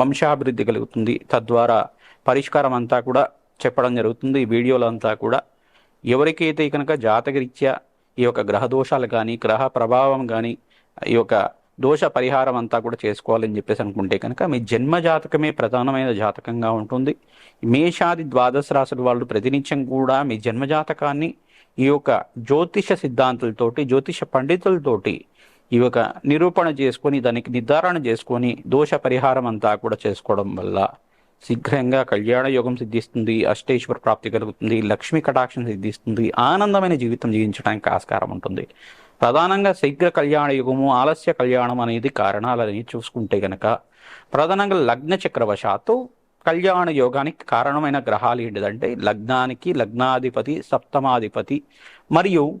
వంశాభివృద్ధి కలుగుతుంది. తద్వారా పరిష్కారం అంతా కూడా చెప్పడం జరుగుతుంది. ఈ వీడియోలో అంతా కూడా ఎవరికైతే కనుక జాతకరీత్యా ఈ యొక్క గ్రహ దోషాలు కానీ గ్రహ ప్రభావం కానీ ఈ యొక్క దోష పరిహారం అంతా కూడా చేసుకోవాలని చెప్పేసి అనుకుంటే కనుక మీ జన్మ జాతకమే ప్రధానమైన జాతకంగా ఉంటుంది. మేషాది ద్వాదశ రాశుల వాళ్ళు ప్రతినిత్యం కూడా మీ జన్మ జాతకాన్ని ఈ యొక్క జ్యోతిష సిద్ధాంతులతోటి జ్యోతిష పండితులతోటి ఈ నిరూపణ చేసుకొని దానికి నిర్ధారణ చేసుకొని దోష పరిహారం అంతా కూడా చేసుకోవడం వల్ల శీఘ్రంగా కళ్యాణ యోగం సిద్ధిస్తుంది అష్టేశ్వర ప్రాప్తి కలుగుతుంది లక్ష్మీ కటాక్షం సిద్ధిస్తుంది ఆనందమైన జీవితం జీవించడానికి ఆస్కారం ఉంటుంది. ప్రధానంగా శీఘ్ర కళ్యాణ యుగము ఆలస్య కళ్యాణం అనేది కారణాలని చూసుకుంటే గనక ప్రధానంగా లగ్న చక్రవశాత్తు కళ్యాణ యోగానికి కారణమైన గ్రహాలు ఏంటిదంటే లగ్నానికి లగ్నాధిపతి సప్తమాధిపతి మరియు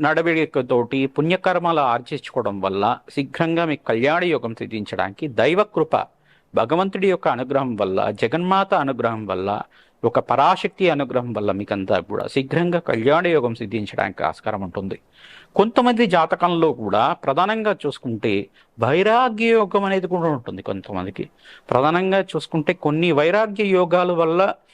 నడవడికతోటి పుణ్యకర్మలు ఆర్జించుకోవడం వల్ల శీఘ్రంగా మీకు కళ్యాణ యోగం సిద్ధించడానికి దైవకృప భగవంతుడి యొక్క అనుగ్రహం వల్ల జగన్మాత అనుగ్రహం వల్ల ఒక పరాశక్తి అనుగ్రహం వల్ల మీకంతా కూడా శీఘ్రంగా కళ్యాణ యోగం సిద్ధించడానికి ఆస్కారం ఉంటుంది. కొంతమంది జాతకంలో కూడా ప్రధానంగా చూసుకుంటే వైరాగ్య యోగం అనేది కూడా ఉంటుంది కొంతమందికి. ప్రధానంగా చూసుకుంటే కొన్ని వైరాగ్య యోగాల వల్ల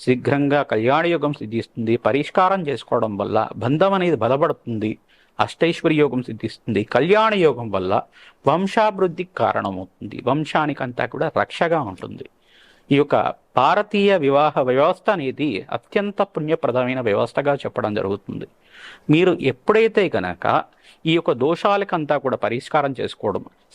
శీఘ్రంగా కళ్యాణ యోగం సిద్ధిస్తుంది. పరిష్కారం చేసుకోవడం వల్ల బంధం అనేది బలపడుతుంది. అష్టైశ్వర్య యోగం సిద్ధిస్తుంది. కళ్యాణ యోగం వల్ల వంశాభివృద్ధికి కారణమవుతుంది. వంశానికంతా కూడా రక్షగా ఉంటుంది. ఈ యొక్క భారతీయ వివాహ వ్యవస్థ అనేది అత్యంత పుణ్యప్రదమైన వ్యవస్థగా చెప్పడం జరుగుతుంది. మీరు ఎప్పుడైతే కనుక ఈ యొక్క దోషాలకంతా కూడా పరిష్కారం చేసుకోవడం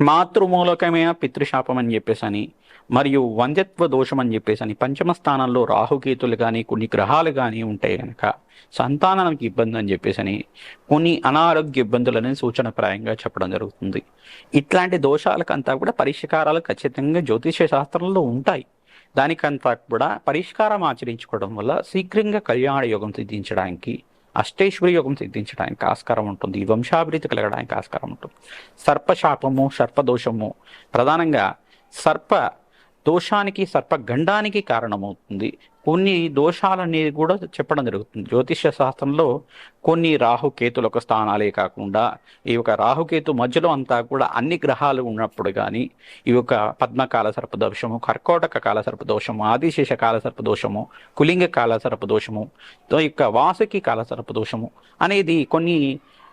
మాతృమూలకమైన పితృశాపం అని చెప్పేసి అని మరియు వంద్యత్వ దోషం అని చెప్పేసి అని పంచమ స్థానంలో రాహుకేతులు కానీ కొన్ని గ్రహాలు కానీ ఉంటాయి కనుక సంతానానికి ఇబ్బంది అని చెప్పేసి అని కొన్ని అనారోగ్య ఇబ్బందులని సూచనప్రాయంగా చెప్పడం జరుగుతుంది. ఇట్లాంటి దోషాలకంతా కూడా పరిష్కారాలు ఖచ్చితంగా జ్యోతిష శాస్త్రంలో ఉంటాయి. దానికంతా కూడా పరిష్కారం ఆచరించుకోవడం వల్ల శీఘ్రంగా కళ్యాణ యోగం సిద్ధించడానికి అష్టైశ్వర్య యోగం సిద్ధించడానికి ఆస్కారం ఉంటుంది. వంశాభివృద్ధి కలగడానికి ఆస్కారం ఉంటుంది. సర్పశాపము సర్పదోషము. ప్రధానంగా సర్ప దోషానికి సర్పగండానికి కారణమవుతుంది. కొన్ని దోషాలనేది కూడా చెప్పడం జరుగుతుంది. జ్యోతిష్య శాస్త్రంలో కొన్ని రాహుకేతుల స్థానాలే కాకుండా ఈ యొక్క రాహుకేతు మధ్యలో అంతా కూడా అన్ని గ్రహాలు ఉన్నప్పుడు కానీ ఈ యొక్క పద్మకాల సర్పదోషము కర్కోటక కాల సర్పదోషము ఆదిశేష కాల సర్పదోషము కులింగ కాల సర్పదోషము తో యొక్క వాసుకి కాల సర్పదోషము అనేది కొన్ని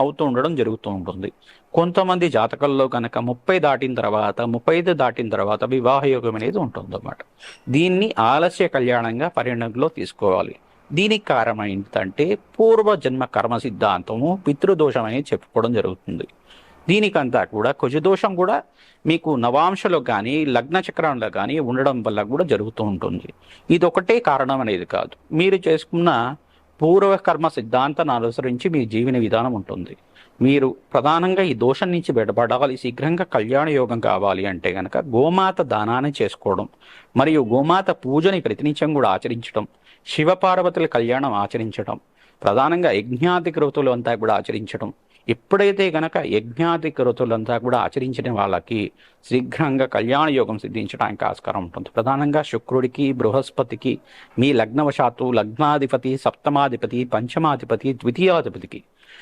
అవుతూ ఉండడం జరుగుతూ ఉంటుంది. కొంతమంది జాతకాల్లో కనుక ముప్పై దాటిన తర్వాత ముప్పై ఐదు దాటిన తర్వాత వివాహ యోగం అనేది ఉంటుందన్నమాట. దీన్ని ఆలస్య కళ్యాణంగా పరిగణనలో తీసుకోవాలి. దీనికి కారణం ఏంటంటే పూర్వజన్మ కర్మ సిద్ధాంతము పితృదోషం అనేది చెప్పుకోవడం జరుగుతుంది. దీనికంతా కూడా కుజదోషం కూడా మీకు నవాంశలో కానీ లగ్న చక్రంలో కానీ ఉండడం వల్ల కూడా జరుగుతూ ఉంటుంది. ఇది ఒకటే కారణం అనేది కాదు. మీరు చేసుకున్న పూర్వకర్మ సిద్ధాంతాన్ని అనుసరించి మీ జీవన విధానం ఉంటుంది. మీరు ప్రధానంగా ఈ దోషం నుంచి బయటపడాలి. శీఘ్రంగా కళ్యాణ యోగం కావాలి అంటే గనక గోమాత దానాన్ని చేసుకోవడం మరియు గోమాత పూజని ప్రతినిత్యం కూడా ఆచరించడం శివపార్వతుల కళ్యాణం ఆచరించడం ప్రధానంగా యజ్ఞాది అంతా కూడా ఆచరించడం ఎప్పుడైతే గనక యజ్ఞాది కృతులంతా కూడా ఆచరించిన వాళ్ళకి శీఘ్రంగా కళ్యాణ యోగం సిద్ధించడానికి ఆస్కారం ఉంటుంది. ప్రధానంగా శుక్రుడికి బృహస్పతికి మీ లగ్నవశాత్తు లగ్నాధిపతి సప్తమాధిపతి పంచమాధిపతి ద్వితీయాధిపతికి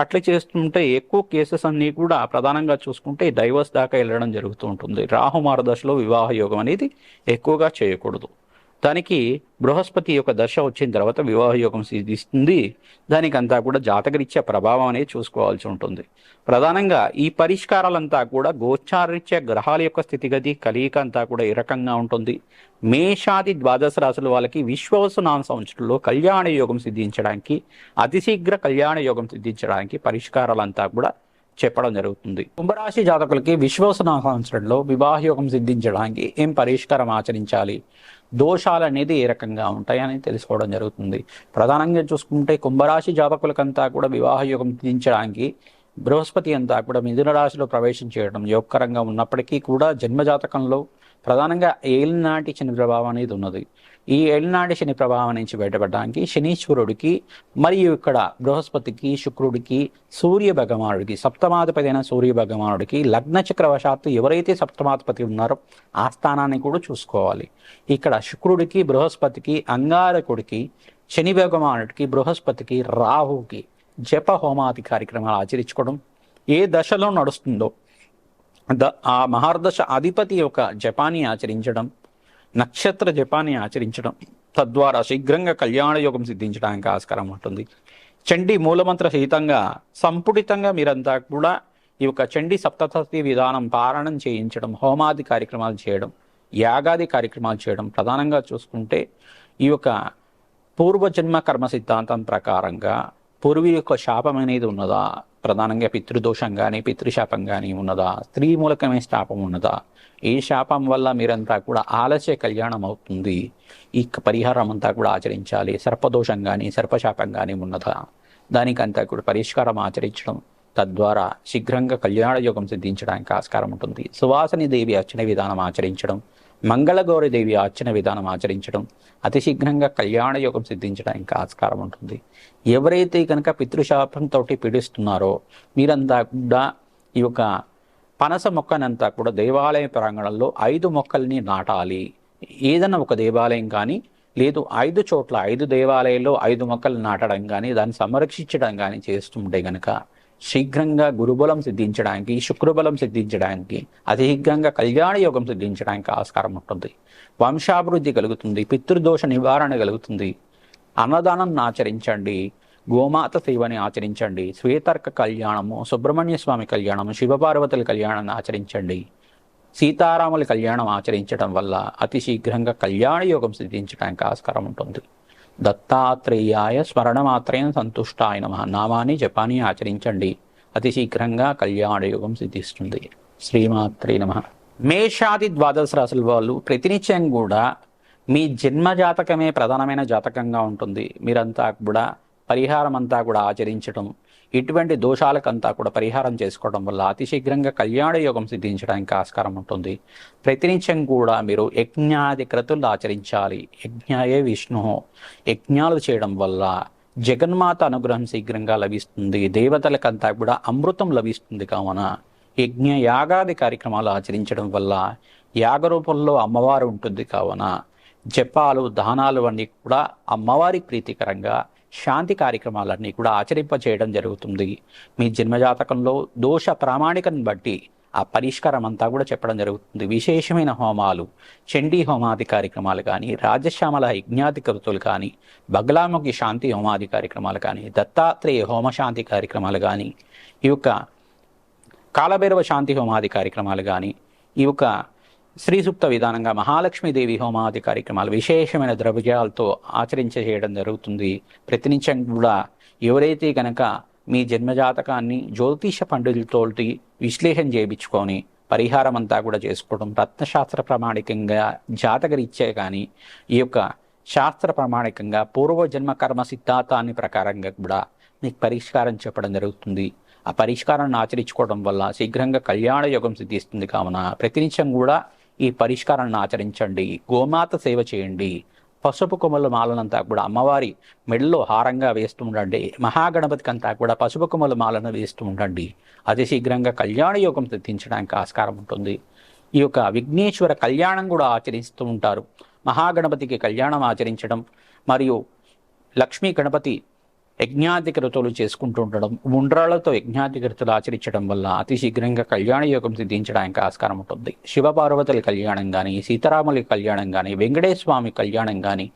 అట్లా చేస్తుంటే ఎక్కువ కేసెస్ అన్నీ కూడా ప్రధానంగా చూసుకుంటే డైవర్స్ దాకా వెళ్ళడం జరుగుతూ ఉంటుంది. రాహు మహర్దశలో వివాహ యోగం అనేది ఎక్కువగా చేయకూడదు. దానికి బృహస్పతి యొక్క దశ వచ్చిన తర్వాత వివాహ యోగం సిద్ధిస్తుంది. దానికి అంతా కూడా జాతకరీత్యా ప్రభావం అనేది చూసుకోవాల్సి ఉంటుంది. ప్రధానంగా ఈ పరిష్కారాలంతా కూడా గోచారరీత్యా గ్రహాల యొక్క స్థితిగతి కలియిక అంతా కూడా ఈ రకంగా ఉంటుంది? మేషాది ద్వాదశ రాశుల వాళ్ళకి విశ్వవసునామ సంవత్సరంలో కళ్యాణ యోగం సిద్ధించడానికి అతి శీఘ్ర కళ్యాణ యోగం సిద్ధించడానికి పరిష్కారాలంతా కూడా చెప్పడం జరుగుతుంది. కుంభరాశి జాతకులకి విశ్వసన సంవత్సరంలో వివాహ యోగం సిద్ధించడానికి ఏం పరిష్కారం ఆచరించాలి? దోషాలు అనేది ఏ రకంగా ఉంటాయని తెలుసుకోవడం జరుగుతుంది. ప్రధానంగా చూసుకుంటే కుంభరాశి జాతకులకంతా కూడా వివాహ యోగం సిద్ధించడానికి బృహస్పతి అంతా కూడా మిథున రాశిలో ప్రవేశం చేయడం యోగకరంగా ఉన్నప్పటికీ కూడా జన్మజాతకంలో ప్రధానంగా ఏలినాటి శని ప్రభావం అనేది ఉన్నది. ఈ ఏలినాటి శని ప్రభావం నుంచి బయటపడడానికి శనీశ్వరుడికి మరియు ఇక్కడ బృహస్పతికి శుక్రుడికి సూర్య భగవానుడికి సప్తమాధిపతి అయిన సూర్య భగవానుడికి లగ్న చక్రవశాత్తు ఎవరైతే సప్తమాధిపతి ఉన్నారో ఆ స్థానాన్ని కూడా చూసుకోవాలి. ఇక్కడ శుక్రుడికి బృహస్పతికి అంగారకుడికి శని భగవానుడికి బృహస్పతికి రాహుకి జప హోమాది కార్యక్రమాలు ఆచరించుకోవడం ఏ దశలో నడుస్తుందో ద ఆ మహార్దశ అధిపతి యొక్క జపాన్ని ఆచరించడం నక్షత్ర జపాన్ని ఆచరించడం. తద్వారా శీఘ్రంగా కళ్యాణ యోగం సిద్ధించడానికి ఆస్కారం ఉంటుంది. చండీ మూలమంత్ర సహితంగా సంపుటితంగా మీరంతా కూడా ఈ యొక్క చండీ సప్తశతి విధానం పారణం చేయించడం హోమాది కార్యక్రమాలు చేయడం యాగాది కార్యక్రమాలు చేయడం ప్రధానంగా చూసుకుంటే ఈ యొక్క పూర్వజన్మ కర్మ సిద్ధాంతం ప్రకారంగా పూర్వీ యొక్క శాపం అనేది ఉన్నదా? ప్రధానంగా పితృదోషం కానీ పితృశాపం కానీ ఉన్నదా? స్త్రీ మూలకమే శాపం ఉన్నదా? ఏ శాపం వల్ల మీరంతా కూడా ఆలస్య కళ్యాణం అవుతుంది? ఈ పరిహారం అంతా కూడా ఆచరించాలి. సర్పదోషం కానీ సర్పశాపం కానీ ఉన్నదా? దానికంతా కూడా పరిష్కారం ఆచరించడం తద్వారా శీఘ్రంగా కళ్యాణ యోగం సిద్ధించడానికి ఆస్కారం ఉంటుంది. సువాసని దేవి అర్చన విధానం ఆచరించడం మంగళగౌరి దేవి అర్చన విధానం ఆచరించడం అతి శీఘ్రంగా కళ్యాణ యోగం సిద్ధించడానికి ఆస్కారం ఉంటుంది. ఎవరైతే కనుక పితృశాపంతో పీడిస్తున్నారో మీరంతా కూడా ఈ యొక్క పనస మొక్కనంతా కూడా దేవాలయ ప్రాంగణంలో ఐదు మొక్కల్ని నాటాలి. ఏదైనా ఒక దేవాలయం కానీ లేదు ఐదు చోట్ల ఐదు దేవాలయాల్లో ఐదు మొక్కలు నాటడం కానీ దాన్ని సంరక్షించడం కానీ చేస్తుంటే గనక శీఘ్రంగా గురుబలం సిద్ధించడానికి శుక్రబలం సిద్ధించడానికి అతి శీఘ్రంగా కళ్యాణ యోగం సిద్ధించడానికి ఆస్కారం ఉంటుంది. వంశాభివృద్ధి కలుగుతుంది పితృదోష నివారణ కలుగుతుంది. అన్నదానం ఆచరించండి గోమాత సేవని ఆచరించండి శ్వేతర్క కళ్యాణము సుబ్రహ్మణ్య స్వామి కళ్యాణము శివపార్వతుల కళ్యాణాన్ని ఆచరించండి. సీతారాముల కళ్యాణం ఆచరించడం వల్ల అతి శీఘ్రంగా కళ్యాణ యోగం సిద్ధించడానికి ఆస్కారం ఉంటుంది. దత్తాత్రేయాయ స్మరణమాత్రేణ సంతుష్టాయ నమ. నామాన్ని జపాన్ని ఆచరించండి. అతి శీఘ్రంగా కళ్యాణ యోగం సిద్ధిస్తుంది. శ్రీమాత్రే నమ. మేషాది ద్వాదశ రాశుల వాళ్ళు ప్రతినిత్యం కూడా మీ జన్మ జాతకమే ప్రధానమైన జాతకంగా ఉంటుంది. మీరంతా కూడా పరిహారం అంతా కూడా ఆచరించడం ఇటువంటి దోషాలకంతా కూడా పరిహారం చేసుకోవడం వల్ల అతి శీఘ్రంగా కళ్యాణ యోగం సిద్ధించడానికి ఆస్కారం ఉంటుంది. ప్రతినిత్యం కూడా మీరు యజ్ఞాది క్రతులు ఆచరించాలి. యజ్ఞాయే విష్ణు. యజ్ఞాలు చేయడం వల్ల జగన్మాత అనుగ్రహం శీఘ్రంగా లభిస్తుంది. దేవతలకంతా కూడా అమృతం లభిస్తుంది కావున యజ్ఞ యాగాది కార్యక్రమాలు ఆచరించడం వల్ల యాగ రూపంలో అమ్మవారు ఉంటుంది కావున జపాలు దానాలు అన్నీ కూడా అమ్మవారి ప్రీతికరంగా శాంతి కార్యక్రమాలన్నీ కూడా ఆచరింప చేయడం జరుగుతుంది. మీ జన్మజాతకంలో దోష ప్రామాణికను బట్టి ఆ పరిష్కారం అంతా కూడా చెప్పడం జరుగుతుంది. విశేషమైన హోమాలు చండీ హోమాది కార్యక్రమాలు కానీ రాజశ్యామల యజ్ఞాది కృతులు కానీ బగ్లాముఖి శాంతి హోమాది కార్యక్రమాలు కానీ దత్తాత్రేయ హోమశాంతి కార్యక్రమాలు కానీ ఈ యొక్క కాలభైరవ శాంతి హోమాది కార్యక్రమాలు కానీ ఈ యొక్క శ్రీసూక్త విధానంగా మహాలక్ష్మీదేవి హోమాది కార్యక్రమాలు విశేషమైన ద్రవ్యాలతో ఆచరించ చేయడం జరుగుతుంది. ప్రతినిత్యం కూడా ఎవరైతే కనుక మీ జన్మజాతకాన్ని జ్యోతిష పండితులతో విశ్లేషణ చేయించుకొని పరిహారం అంతా కూడా చేసుకోవడం రత్నశాస్త్ర ప్రామాణికంగా జాతకరీత్యా కానీ ఈ యొక్క శాస్త్ర ప్రామాణికంగా పూర్వజన్మ కర్మ సిద్ధాంతాన్ని ప్రకారంగా కూడా మీకు పరిష్కారం చెప్పడం జరుగుతుంది. ఆ పరిష్కారాన్ని ఆచరించుకోవడం వల్ల శీఘ్రంగా కళ్యాణ యోగం సిద్ధిస్తుంది. కావున ప్రతినిత్యం కూడా ఈ పరిష్కారాన్ని ఆచరించండి. గోమాత సేవ చేయండి. పసుపు కొమ్మల మాలనంతా కూడా అమ్మవారి మెడలో హారంగా వేస్తూ ఉండండి. మహాగణపతికి అంతా కూడా పసుపు కొమ్మల మాలను వేస్తూ ఉండండి. అతి శీఘ్రంగా కళ్యాణ యోగం సిద్ధించడానికి ఆస్కారం ఉంటుంది. ఈ యొక్క విఘ్నేశ్వర కళ్యాణం కూడా ఆచరిస్తూ ఉంటారు. మహాగణపతికి కళ్యాణం ఆచరించడం మరియు లక్ష్మీ గణపతి యజ్ఞాధికృతులు చేసుకుంటూ ఉండడం ఉండ్రాళ్ళతో యజ్ఞాధికృతులు ఆచరించడం వల్ల అతి శీఘ్రంగా కళ్యాణ యోగం సిద్ధించడానికి ఆస్కారం ఉంటుంది. శివపార్వతుల కళ్యాణం కానీ సీతారాముల కళ్యాణం కానీ వెంకటేశ్వమి కళ్యాణం కానీ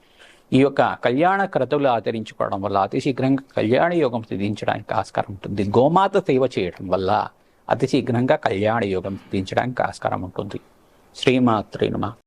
ఈ యొక్క కళ్యాణ క్రతువులు ఆచరించుకోవడం వల్ల అతి శీఘ్రంగా కళ్యాణ యోగం సిద్ధించడానికి ఆస్కారం ఉంటుంది. గోమాత సేవ చేయడం వల్ల అతి శీఘ్రంగా కళ్యాణ యోగం సిద్ధించడానికి ఆస్కారం ఉంటుంది. శ్రీమాత్రేనుమ